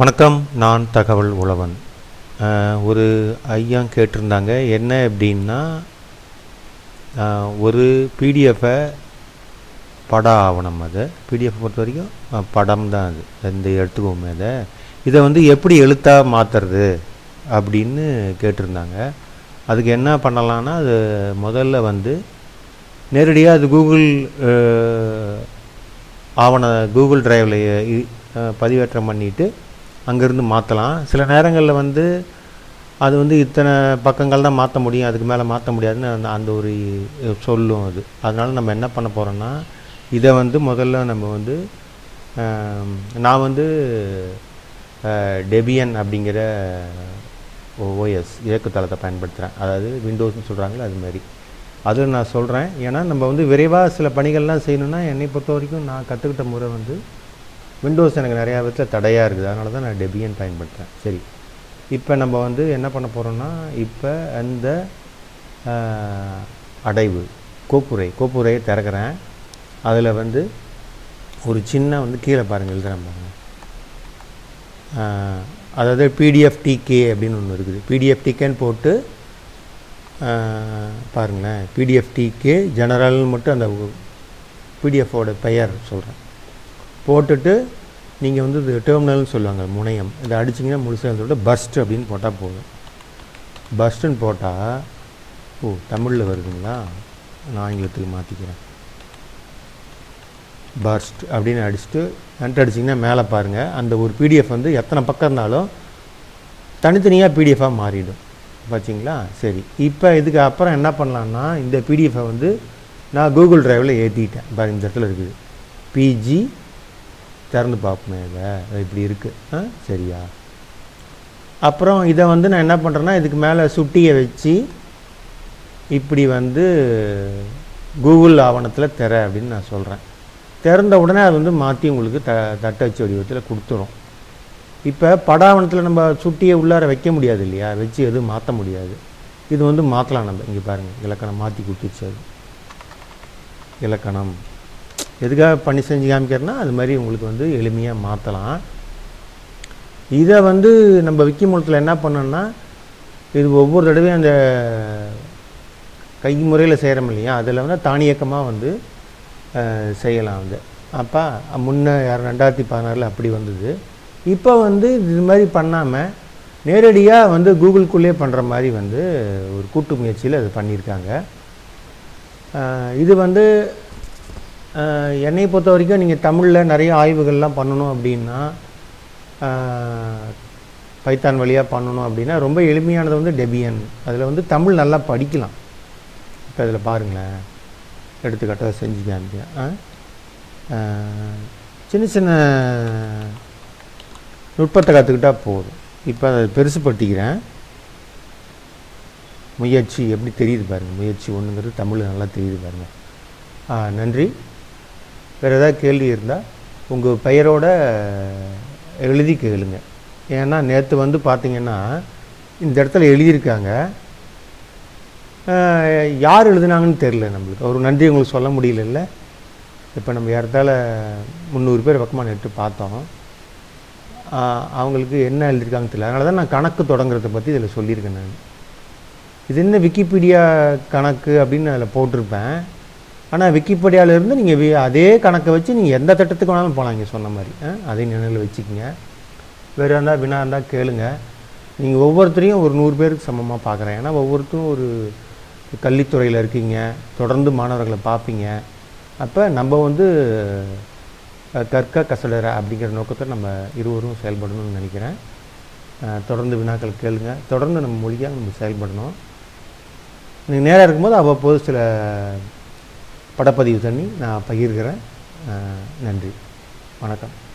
வணக்கம் நான் தகவல் உழவன். ஒரு ஐயா கேட்டிருந்தாங்க என்ன அப்படின்னா ஒரு பிடிஎஃபை பட ஆவணம் அது. பிடிஎஃப் பொறுத்த வரைக்கும் படம் தான் அது. இந்த எடுத்துக்கோமே அதை. இதை வந்து எப்படி எழுத்தாக மாற்றுறது அப்படின்னு கேட்டிருந்தாங்க. அதுக்கு என்ன பண்ணலான்னா அது முதல்ல வந்து நேரடியாக அது கூகுள் ஆவண கூகுள் டிரைவில் பதிவேற்றம் பண்ணிவிட்டு அங்கேருந்து மாற்றலாம் சில நேரங்களில் வந்து அது வந்து இத்தனை பக்கங்கள் தான் மாற்ற முடியும். அதுக்கு மேலே மாற்ற முடியாதுன்னு அந்த அந்த ஒரு சொல்லும் அது. அதனால் நம்ம என்ன பண்ண போகிறோன்னா இதை வந்து முதல்ல நம்ம வந்து நான் வந்து டெபியன் அப்படிங்கிற ஓஎஸ் இயக்குத்தளத்தை பயன்படுத்துகிறேன் அதாவது விண்டோஸ்னு சொல்கிறாங்களே அது மாதிரி. அது நான் சொல்கிறேன் ஏன்னா நம்ம வந்து விரைவாக சில பணிகள்லாம் செய்யணுன்னா என்னை பொறுத்த வரைக்கும் நான் கற்றுக்கிட்ட முறை வந்து விண்டோஸ் எனக்கு நிறையா விதத்தில் தடையாக இருக்குது. அதனால தான் நான் டெபியன் பயன்படுத்துகிறேன் சரி. இப்போ நம்ம வந்து என்ன பண்ண போகிறோம்னா இப்போ அந்த அடைவு கோப்புரை கோப்புரையை திறக்கிறேன். அதில் வந்து ஒரு சின்ன வந்து கீழே பாருங்கள் எழுதுகிறேன் பாருங்கள் அதாவது பிடிஎஃப் டிகே அப்படின்னு ஒன்று இருக்குது. பிடிஎஃப் டிகேன்னு போட்டு பாருங்களேன். பிடிஎஃப் டிகே ஜெனரல்னு மட்டும் அந்த பிடிஎஃபோட பெயர் சொல்கிறேன் போட்டுட்டு நீங்கள் வந்து இது டெர்மினல்னு சொல்லுவாங்க முனையம். இதை அடிச்சிங்கன்னா முழுசாக சொல்லிட்டு பஸ்ட் அப்படின்னு போட்டால் போதும். பஸ்ட்டுன்னு போட்டால் ஓ தமிழில் வருதுங்களா? நான் ஆங்கிலத்துக்கு மாற்றிக்கிறேன் பர்ஸ்ட் அப்படின்னு அடிச்சுட்டு என்ட்ரு அடிச்சிங்கன்னா மேலே பாருங்கள் அந்த ஒரு பிடிஎஃப் வந்து எத்தனை பக்கம் இருந்தாலும் தனித்தனியாக பிடிஎஃபாக மாறிடும். பார்த்தீங்களா சரி. இப்போ இதுக்கு அப்புறம் என்ன பண்ணலான்னா இந்த பிடிஎஃபை வந்து நான் கூகுள் ட்ரைவில் ஏற்றிட்டேன் பாருங்கள் இந்த இடத்துல இருக்குது. பிஜி திறந்து பார்ப்போமே இதை. அது இப்படி இருக்குது ஆ சரியா? அப்புறம் இதை வந்து நான் என்ன பண்ணுறேன்னா இதுக்கு மேலே சுட்டியை வச்சு இப்படி வந்து கூகுள் ஆவணத்தில் திற அப்படின்னு நான் சொல்கிறேன் திறந்த உடனே அது வந்து மாற்றி உங்களுக்கு த தட்டச்சு வடிவத்தில் கொடுத்துரும். இப்போ பட ஆவணத்தில் நம்ம சுட்டியை உள்ளார வைக்க முடியாது இல்லையா? வச்சு எதுவும் மாற்ற முடியாது. இது வந்து மாற்றலாம் நம்ம. இங்கே பாருங்கள் இலக்கணம் மாற்றி கொடுத்துருச்சு அது. இலக்கணம். எதுக்காக பண்ணி செஞ்சு காமிக்கிறேன்னா அது மாதிரி உங்களுக்கு வந்து எளிமையாக மாற்றலாம் இதை வந்து நம்ம விக்கிமூலத்தில் என்ன பண்ணோன்னா இது ஒவ்வொரு தடவையும் அந்த கை முறையில் செய்கிறோம் இல்லையா? அதில் வந்து தானியக்கமாக வந்து செய்யலாம் வந்து அப்போ முன்னே யார் ரெண்டாயிரத்தி பதினாறில் அப்படி வந்தது. இப்போ வந்து இது மாதிரி பண்ணாமல் நேரடியாக வந்து கூகுள்குள்ளே பண்ணுற மாதிரி வந்து ஒரு கூட்டு முயற்சியில் அது பண்ணியிருக்காங்க. இது வந்து என்னை பொறுத்த வரைக்கும் நீங்கள் தமிழில் நிறைய ஆய்வுகள்லாம் பண்ணணும் அப்படின்னா பைத்தான் வழியாக பண்ணணும் அப்படின்னா ரொம்ப எளிமையானது வந்து டெபியன். அதில் வந்து தமிழ் நல்லா படிக்கலாம். இப்போ அதில் பாருங்களேன். எடுத்துக்காட்டாக செஞ்சு காமிக்கிறேன் ஆ? சின்ன சின்ன நுட்பத்தை கற்றுக்கிட்டால் போதும். இப்போ அதை பெருசுப்படுத்திக்கிறேன். முயற்சி எப்படி தெரியுது பாருங்கள் முயற்சி ஒன்றுங்கிறது தமிழ் நல்லா தெரியுது பாருங்கள் நன்றி. வேறு ஏதாவது கேள்வி இருந்தால் உங்கள் பெயரோட எழுதி கேளுங்க. ஏன்னா நேற்று வந்து பார்த்தீங்கன்னா இந்த இடத்துல எழுதியிருக்காங்க. யார் எழுதுனாங்கன்னு தெரில நம்மளுக்கு. ஒரு நன்றி உங்களுக்கு சொல்ல முடியலல்ல. இப்போ நம்ம இடத்தால முந்நூறு பேர் பக்கமாக நேற்று பார்த்தோம். அவங்களுக்கு என்ன எழுதியிருக்காங்கன்னு தெரியல. அதனால தான் நான் கணக்கு தொடங்குறதை பற்றி இதில் சொல்லியிருக்கேன் நான். இது என்ன விக்கிபீடியா கணக்கு அப்படின்னு அதில் போட்டிருப்பேன். ஆனால் விக்கிபீடியாவிலேருந்து நீங்கள் வி அதே கணக்கை வச்சு நீங்கள் எந்த திட்டத்துக்கு வேணாலும் போகலாம் இங்கே சொன்ன மாதிரி. ஆ? அதே நினைவில் வச்சுக்கோங்க. வேறு இருந்தால் வினா இருந்தால் கேளுங்க. நீங்கள் ஒவ்வொருத்தரையும் ஒரு நூறு பேருக்கு சமமாக பார்க்குறேன் ஏன்னா ஒவ்வொருத்தரும் ஒரு கல்வித்துறையில் இருக்கீங்க. தொடர்ந்து மாணவர்களை பார்ப்பீங்க. அப்போ நம்ம வந்து கற்க கசடற அப்படிங்கிற நோக்கத்தை நம்ம இருவரும் செயல்படணும்னு நினைக்கிறேன். தொடர்ந்து வினாக்கள் கேளுங்க. தொடர்ந்து நம்ம மொழியாக நம்ம செயல்படணும். நீங்கள் நேராக இருக்கும்போது அவ்வப்போது சில படப்பதிவு தண்ணி நான் பகிர்கிறேன். நன்றி. வணக்கம்.